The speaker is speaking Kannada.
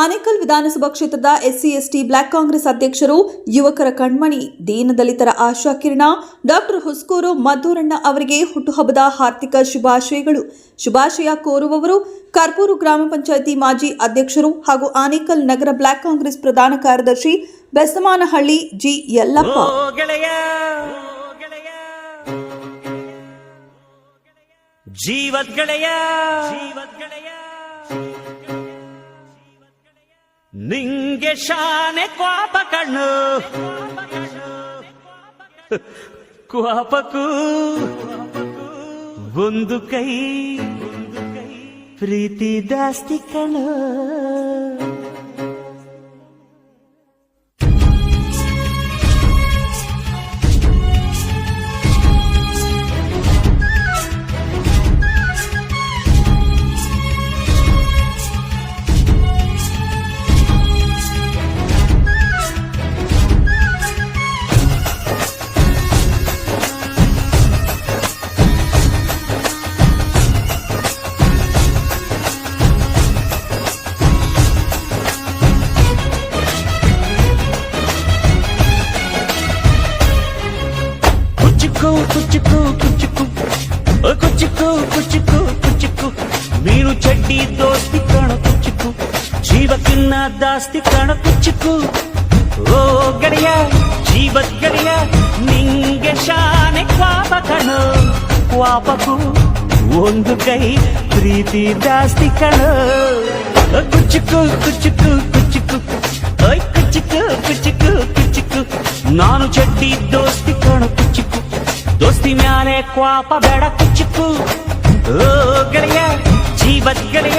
ಆನೇಕಲ್ ವಿಧಾನಸಭಾ ಕ್ಷೇತ್ರದ ಎಸ್ಸಿ, ಎಸ್ಟಿ, ಬ್ಲಾಕ್ ಕಾಂಗ್ರೆಸ್ ಅಧ್ಯಕ್ಷರು, ಯುವಕರ ಕಣ್ಮಣಿ ದೀನದಲಿತರ ಆಶಾ ಕಿರಣ, ಡಾಕ್ಟರ್ ಹುಸ್ಕೂರು ಮದ್ದೂರಣ್ಣ ಅವರಿಗೆ ಹುಟ್ಟುಹಬ್ಬದ ಹಾರ್ದಿಕ ಶುಭಾಶಯಗಳು. ಶುಭಾಶಯ ಕೋರುವವರು ಕರ್ಪೂರು ಗ್ರಾಮ ಪಂಚಾಯಿತಿ ಮಾಜಿ ಅಧ್ಯಕ್ಷರು ಹಾಗೂ ಆನೇಕಲ್ ನಗರ ಬ್ಲಾಕ್ ಕಾಂಗ್ರೆಸ್ ಪ್ರಧಾನ ಕಾರ್ಯದರ್ಶಿ ಬೆಸಮಾನಹಳ್ಳಿ ಜಿ. ಯಲ್ಲಪ್ಪ. ನಿಂಗೆ ಶಾನೆ ಕ್ವಾಪ ಕಣ್ಣು. ಕ್ವಾಪಕ್ಕೂ ಒಂದು ಕೈ. ಪ್ರೀತಿ ದಾಸ್ತಿ ಕಣ್ಣು ಕುಚ್ಚುಕು ಕುಚ್ಚುಕು ಕುಚ್ಚುಕು ಓ ಕುಚ್ಚುಕು ಕುಚ್ಚುಕು ಕುಚ್ಚುಕು ಮೀನು ಚಡ್ಡಿ ದೋಸ್ತಿ ಕಾಣ ಕುಚ್ಚುಕು ಜೀವಕ್ಕಿನ್ನ ದಾಸ್ತಿ ಕಾಣ ಕುಚ್ಚುಕು ಓ ಗೆಳೆಯ ಜೀವದ್ ಗೆಳೆಯ ನಿಂಗೆ ಶಾನೆ ಕ್ವಾಪ ಕಣೋ ಕ್ವಾಪಕು ಒಂದು ಕೈ ಪ್ರೀತಿ ಜಾಸ್ತಿ ಕಣೋ ಓ ಕುಚ್ಚುಕು ಕುಚ್ಚುಕು ಕುಚ್ಚುಕು ಓಯ್ ಕುಚ್ಚುಕು ಕುಚ್ಚುಕು ಕುಚ್ಚುಕು ನಾನು ಚಡ್ಡಿ ದೋಸ್ತಿ ಕಾಣ ಕುಚ್ಚುಕು ದೋಸ್ತಿ ಮ್ಯಾಲೆ ಕ್ವಾಪ ಬೇಡ ಕುಚ್ಚುಕು ಓ ಗೆಳೆಯ ಜೀವದ್ ಗೆಳೆಯ